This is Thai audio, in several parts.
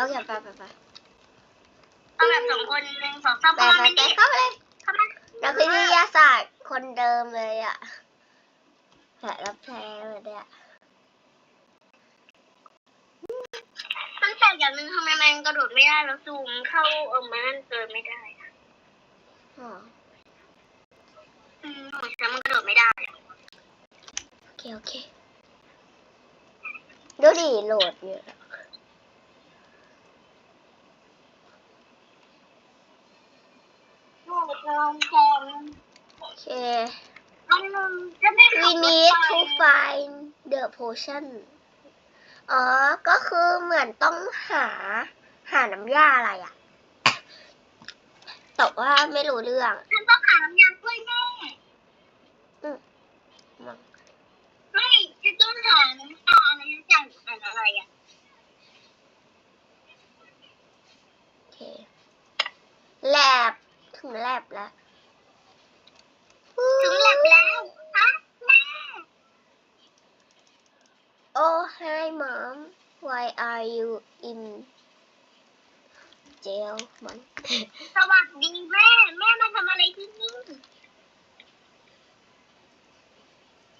โอเคไปไปไปเอาแบบสองคนหนึ่งสองสามไปเข้ามาไปไม่ไปดีเข้าไปเลยเข้ามานักวิทยาศาสตร์คนเดิมเลยอะแผลรับแพ้เลยเนี่ยมันแปลกอย่างหนึ่งทำไมมันกระโดดไม่ได้แล้วซูมเข้าเออมันเกินไม่ได้อ๋ออืมของฉันมันกระโดดไม่ได้อะโอเคโอเค ดูดิโหลดอยู่ โอ้ลองแทน โอเค มันจะไม่ขับ we รถ need ไป to find the potion อ๋อ ก็คือเหมือนต้องหา หาน้ำยาอะไรอะแต่ว่าไม่รู้เรื่องฉันต้องหาน้ำยากล้วยแม่มั้งไม่ฉันต้องหาน้ำตาอะไรสักอย่างอ่านอะไรอะโอเคแลบถึงแลบแล้ว ถึงแลบแล้วฮะแม่ โอ้ hi mom why are you in jail มันสวัสดีแม่ แม่มาทำอะไรที่นี่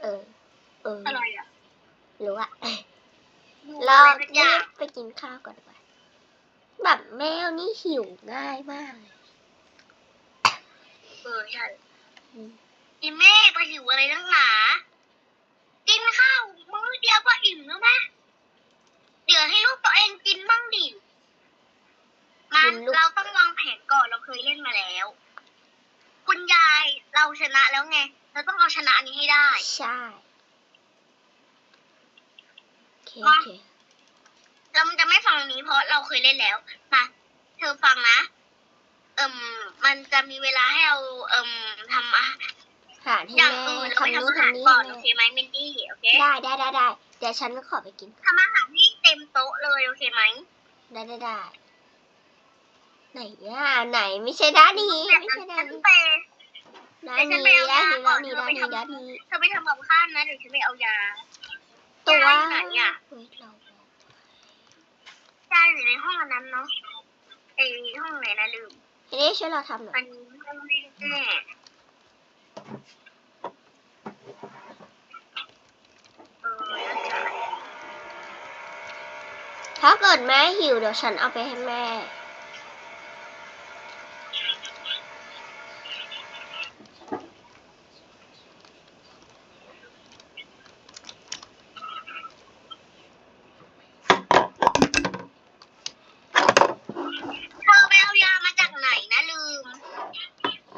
เออ เอออะไรอะหรือว่าดูเราอะไรสักอรีย่างบไปกินข้าวก่อนดีกว่าแบบแมวนี่หิวง่ายมากเลยเออใช่อืมอีแม่ไปหิวอะไรนักหนากินข้าวมื้อเดียวก็อิ่มแล้วไหมเดี๋ยวให้ลูกตัวเองกินบ้างดิ มาเราต้องวางแผนก่อนเราเคยเล่นมาแล้ว คุณยายเราชนะแล้วไง เราต้องเอาชนะอันนี้ให้ได้ ใช่โอเคโอเคเราจะไม่ฟังอันนี้เพราะเราเคยเล่นแล้วมาเธอฟังนะ เอิมมันจะมีเวลาให้เราเอิมทำอาหารหาให้อย่างแม่อื่นเราไปทำนู่นทำอาหารทำนี่ก่อนให้โอเคแม่ไหมเมนดี้โอเคได้ได้ได้ได้เดี๋ยวฉันขอไปกินทำอาหารให้เต็มโต๊ะเลยโอเคไหม ได้ได้ได้ ไหนอะไหนไม่ใช่ด้านนี้ ไม่ใช่ด้านนี้ด้านนี้ด้านนี้ด้านนี้ด้านนี้ด้านนี้เธอไปทำกับข้าวนะเดี๋ยวฉันไปเอายาตัวอยู่ไหนอะเฮ้ยเรายาอยู่ในห้องอันนั้นเนาะไอห้องไหนนะลืมเฮ้ช่วยเราทำหน่ออันนี้แม่ถ้าเกิดแม่หิวเดี๋ยวฉันเอาไปให้แม่ เธอไปเอายามาจากไหนนะลืม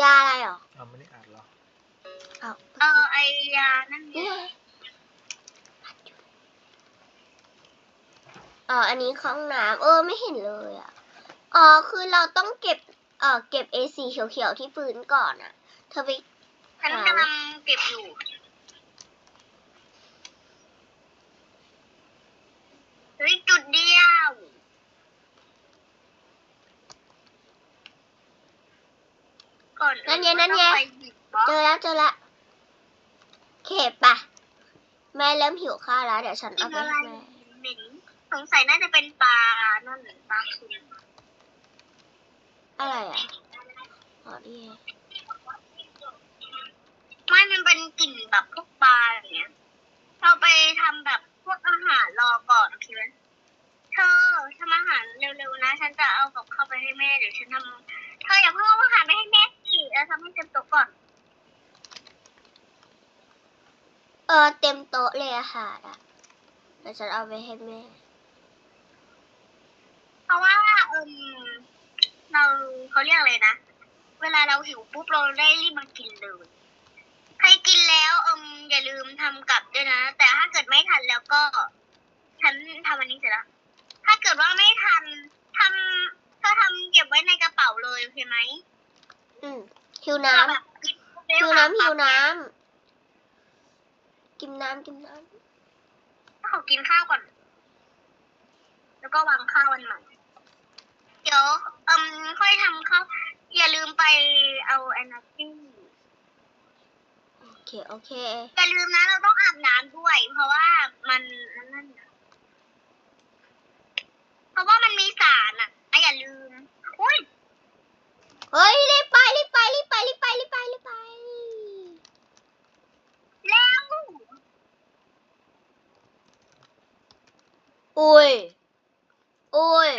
ยาอะไรหรอ เอาไม่ได้อ่านเหรอ เอา เออไอยานั่น นี่ ไง ไง อ๋อ อันนี้ห้องน้ำเออไม่เห็นเลยอะ อ๋อ คือเราต้องเก็บ เอ่อ เก็บ A4 เขียวๆที่พื้นก่อนอะ เธอไปฉันกำลังเก็บอยู่ เฮ้ยจุดเดียว ก่อนอื่นั่นไงนั่นไง ต้องไปหยิบบล็อกเจอแล้วเจอแล้วเข็บปะแม่เริ่มหิวข้าวแล้ว เดี๋ยวฉันกิเอานไปอะไรให้แม่เหม็น สงสัยน่าจะเป็นปลานั่นหรือปลาคุณอะไรอะอ๋อนี่ไม่มันเป็นกลิ่นแบบพวกปลาอย่างเงี้ย เราไปทำแบบพวกอาหารรอก่อนโอเคไหมเธอทำอาหารเร็วๆนะ ฉันจะเอากับข้าวไปให้แม่เดี๋ยวฉันทำเธออย่าเพิ่งเอาอาหารไปให้แม่สิเราทำให้เต็มโต๊ะก่อน เออเต็มโต๊ะเลยอาหารอะเดี๋ยวฉันเอาไปให้แม่ ราะว่าเอมเราเขาเรียกอะไรนะ เวลาเราหิวปุ๊บเราได้รีบมากินเลย ใครกินแล้วเอมอย่าลืมทำกลับด้วยนะ แต่ถ้าเกิดไม่ทันแล้วก็ฉันทำอันนี้เสร็จแล้ว ถ้าเกิดว่าไม่ทันทำเธอทำเก็บไว้ในกระเป๋าเลยโอเคไหมอืมหิวเพื่น้อแบบกินปุ๊บำได้หิววางน้ำหิปั๊วบน้ำกินน้ำกินน้ถ้าเขากินข้าวก่อน แล้วก็วางข้าววันใหม่ เดี๋ยวเอ่มค่อยทำเขาอย่าลืมไปเอาแอนนาซี่โอเค โอเค อย่าลืมนะเราต้องอาบน้ำด้วย เพราะว่ามันมันนั่นเพราะว่ามันมีสารอะไอ่อย่าลืมโอ้ยเฮ้ยรีบไปรีบไปรีบไปรีบไปรีบไปรีบไปแล้วอุ้ยอุ้ย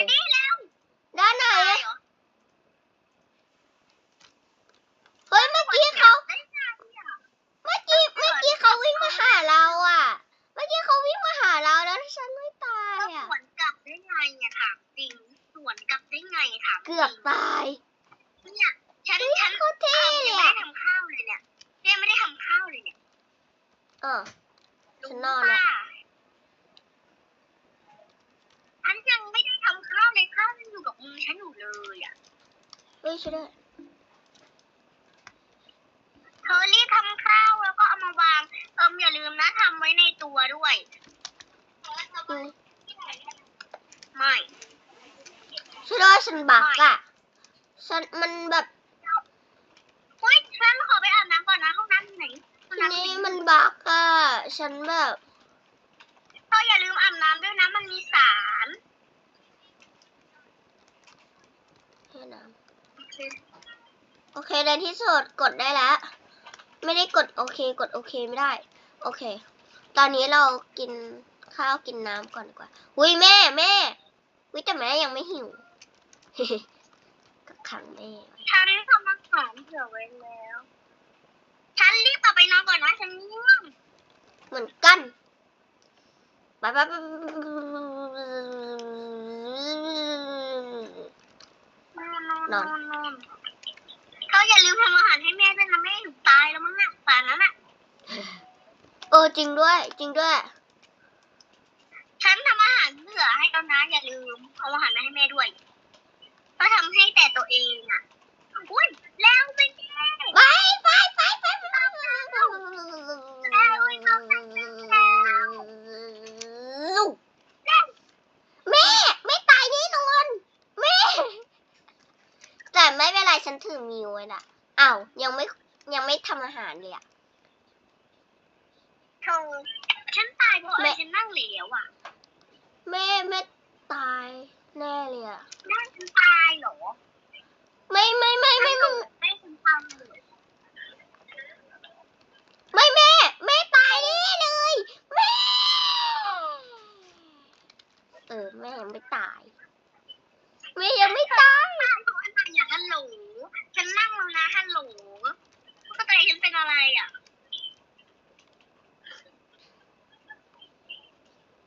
บได้ไงอะถามจริง สวนกลับได้ไงถามจริงเกือบตายเนี่ยฉันฉันโคตรเท่เออเลยังยไม่อะได้ทำข้าวเลยเนี่ยยังไม่ได้ทำข้าวเลยเนี่ยเออฉันนอนแล้วรู้ป่ะฉันยังไม่ได้ทำข้าวเลยข้าวยังอยู่กับมือฉันอยู่เลยอะเฮ้ยช่วยด้วยเธอรีบทำข้าวแล้วก็เอามาวาง เอิมอย่าลืมนะทำไว้ในตัวด้วยอืม ไม่ช่วยด้วยฉันบักอะฉันมันแบบเฮ้ยฉันขอไปอาบน้ำก่อนนะห้องน้ำอยู่ไหนห้องน้ำอยู่นี่ไหนมันบักอะฉันแบบเธออย่าลืมอาบน้ำด้วยนะมันมีสารให้น้โอเคำโอเคในที่สุดกดได้แล้ว ไม่ได้กดโอเคกดโอเคไม่ได้ โอเค ตอนนี้เรากินข้าวกินน้ำก่อนดีกว่าอุ้ยแม่แม่ วิแต่แม่ยังไม่หิวกับขังแม่ไว้ฉันทำอาหารเผื่อไว้แล้ว ฉันรีบกลับไปนอนก่อนนะฉันง่วงเหมือนกันไปไปไปนอนนอนนอนเธออย่าลืมทำอาหารให้แม่ด้วยนะแม่ถึงตายแล้วมั้งน่ะป่านนั้นน่ะเออจริงด้วย จริงด้วย ฉันทำอาหารเผื่อ ให้แล้วนะอย่าลืมเอาอาหารมาให้แม่ด้วยเพราะทำให้แต่ตัวเองอะอุ้ยแล้วไปแม่ไปไปไปไปไปแม่ไม่ตายแน่นอนแม่แต่ไม่เป็นไรฉันถือมิวไว้น่ะอ้าวยังไม่ยังไม่ทำอาหารเลยอะเธอฉันตายเพราะอะไรฉันนั่งเหลวอะ แม่แม่ตายแน่เลยอะนั่งฉันตายเหรอ ไม่ไม่ไม่ไม่ไม่ไม่ฉันตายเลยไม่แม่แม่ตายแน่เลยแม่เออแม่ยังไม่ตายแม่ยังไม่ตายตายเพราะอะไรอะฮัลโหลฉันนั่งแล้วนะฮัลโหลก็ใจฉันเป็นอะไรอะ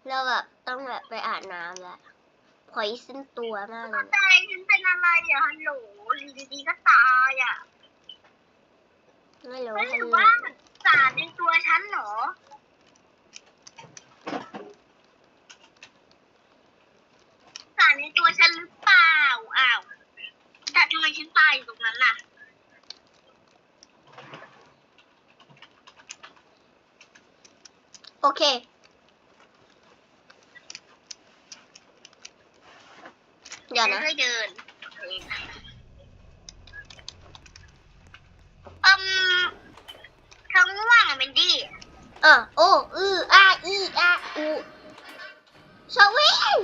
เราแบบต้องแบบไปอาบน้ำแล้วพอยสิ้นตัวมากเลก็ยใจฉันเป็นอะไรอะฮัลโหลอยู่ดีๆก็ตายอะไม่รู้ไม่ให้ถือรู้ว่าสารในตัวฉันเหรอ สารในตัวฉันหรือเปล่า อ้าวแต่ทำไมฉันตายอยู่ตรงนั้นล่ะ โอเค เดี๋ยวนะค่อยๆเดินอืมเธอง่วงอะเมนดี้อะโอ้อืออาอีอาอูชอบวิ่ง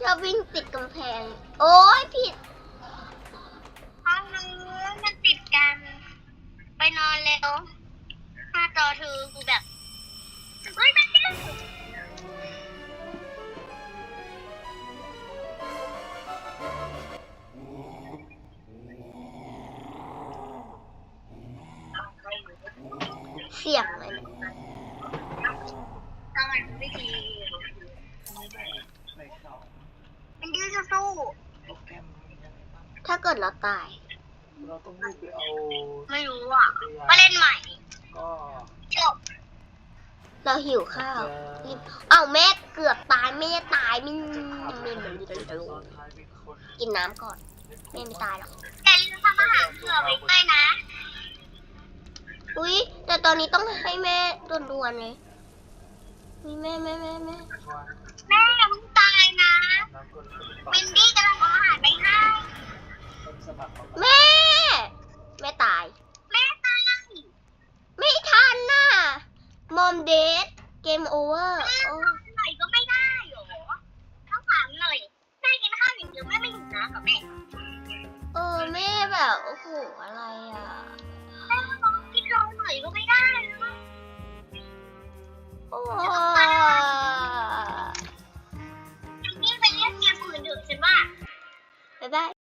ชอบวิ่งติดกำแพง โอ้ยผิดห้องนู้นมันติดกัน ไปนอนเร็วหน้าจอเธอกูแบบเฮ้ยมันดื้อ เสียงเนี่ยทำไมมันไม่ดีมันดื้อจะสู้ถ้าเกิดเราตาย เราต้องรีบไปเอาไม่รู้อะก็เล่นใหม่ ก็จบเราหิวข้าว เอ้าแม่เกือบตายแม่ตายม่ไม่ไม่ไม่ตอนท้ายเป็นคนกินน้ำก่อนแม่ไม่ตายหรอกแต่ลืมทำอาหารเผื่อไว้ด้วยนะ อุ้ยแต่ตอนนี้ต้องให้แม่ด่วนๆเลยมีแม่แม่แม่แม่วันแม่อย่าเพิ่งตายนะน้ำก้นเป็นปาวินดี้กำลังเอาอาหารไปให้ต้นสมัครของแม่ แม่ตาย แม่ตาย ไม่ทันน่ะมอมเดทเกมโอเวอร์แม่โอ้ทำหน่อยก็ไม่ได้เหรอต้องถามหน่อยแม่กินข้าวอย่างเดียวแม่ไม่หิวน้ำกับแม่เออแม่แบบโอ้โหอะไรอะ นี่ไปเล่นเกมอื่นเถอะฉันว่บ๊ายบาย